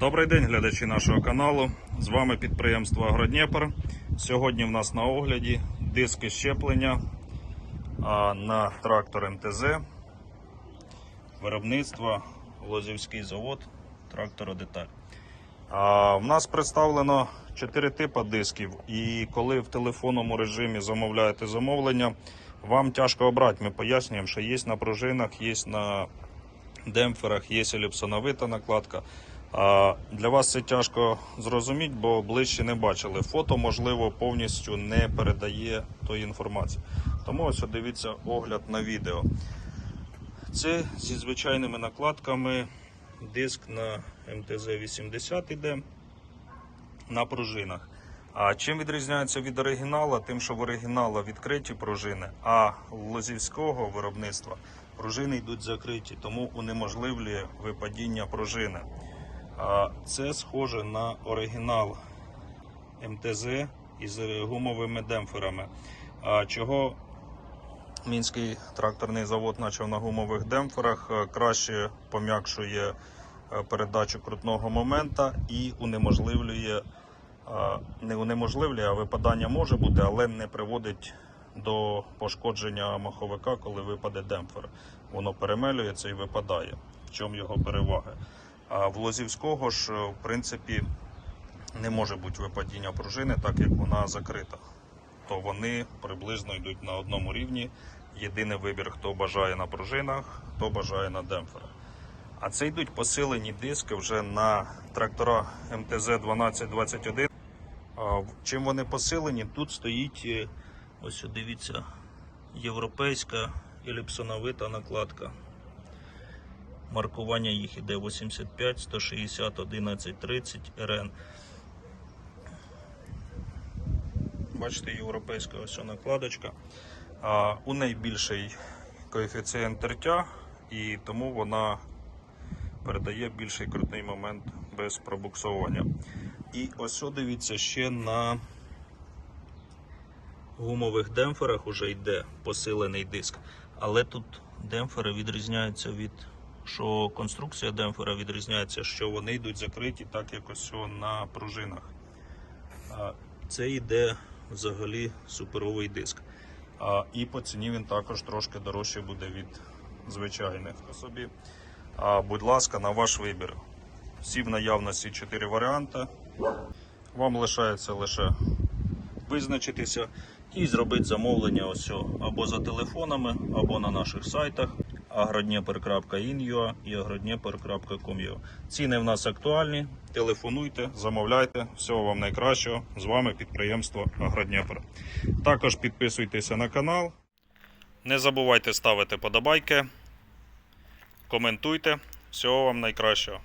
Добрий день, глядачі нашого каналу. З вами підприємство Агродніпр. Сьогодні в нас на огляді диски щеплення на трактор МТЗ. Виробництва Лозівський завод трактородеталь. В нас представлено 4 типи дисків, і коли в телефонному режимі замовляєте замовлення, вам тяжко обрати. Ми пояснюємо, що є на пружинах, є на демпферах, є еліпсоновита накладка. Для вас це тяжко зрозуміти, бо ближче не бачили. Фото, можливо, повністю не передає тої інформації. Тому ось дивіться огляд на відео. Це зі звичайними накладками диск на МТЗ-80 іде на пружинах. А чим відрізняється від оригінала? Тим, що в оригінала відкриті пружини, а лозівського виробництва пружини йдуть закриті, тому унеможливлює випадіння пружини. А Це схоже на оригінал МТЗ із гумовими демпферами. Чого Мінський тракторний завод почав на гумових демпферах, е, краще пом'якшує е, передачу крутного момента і унеможливлює, е, не унеможливлює, а випадання може бути, але не приводить до пошкодження маховика, коли випаде демпфер. Воно перемелюється і випадає. В чому його переваги? А в Лозівського ж, е, в принципі, не може бути випадіння пружини, так як вона закрита. То вони приблизно йдуть на одному рівні. Єдиний вибір, хто бажає на пружинах, хто бажає на демпферах. А це йдуть посилені диски вже на трактора МТЗ 1221. Чим вони посилені? Тут стоїть, е, ось дивіться, європейська еліпсоновита накладка. Маркування їх іде 85, 160, 11, 30 РН. Бачите, європейська ось накладочка. А, у неї більший коефіцієнт тертя, і тому вона передає більший крутний момент без пробуксовування. І ось дивіться ще на гумових демпферах уже йде посилений диск. Але тут демпфери відрізняються від що конструкція демпфера відрізняється, що вони йдуть закриті, так як ось на пружинах. Це йде взагалі суперовий диск. І по ціні він також трошки дорожче буде від звичайних. По собі, будь ласка, на ваш вибір. Всі в наявності 4 варіанти. Вам лишається лише визначитися і зробити замовлення ось або за телефонами, або на наших сайтах agrodnepr.in.ua і agrodnieper.com.ua. Ціни в нас актуальні. Телефонуйте, замовляйте. Всього вам найкращого. З вами підприємство Агродніпр. Також підписуйтеся на канал. Не забувайте ставити подобайки. Коментуйте. Всього вам найкращого.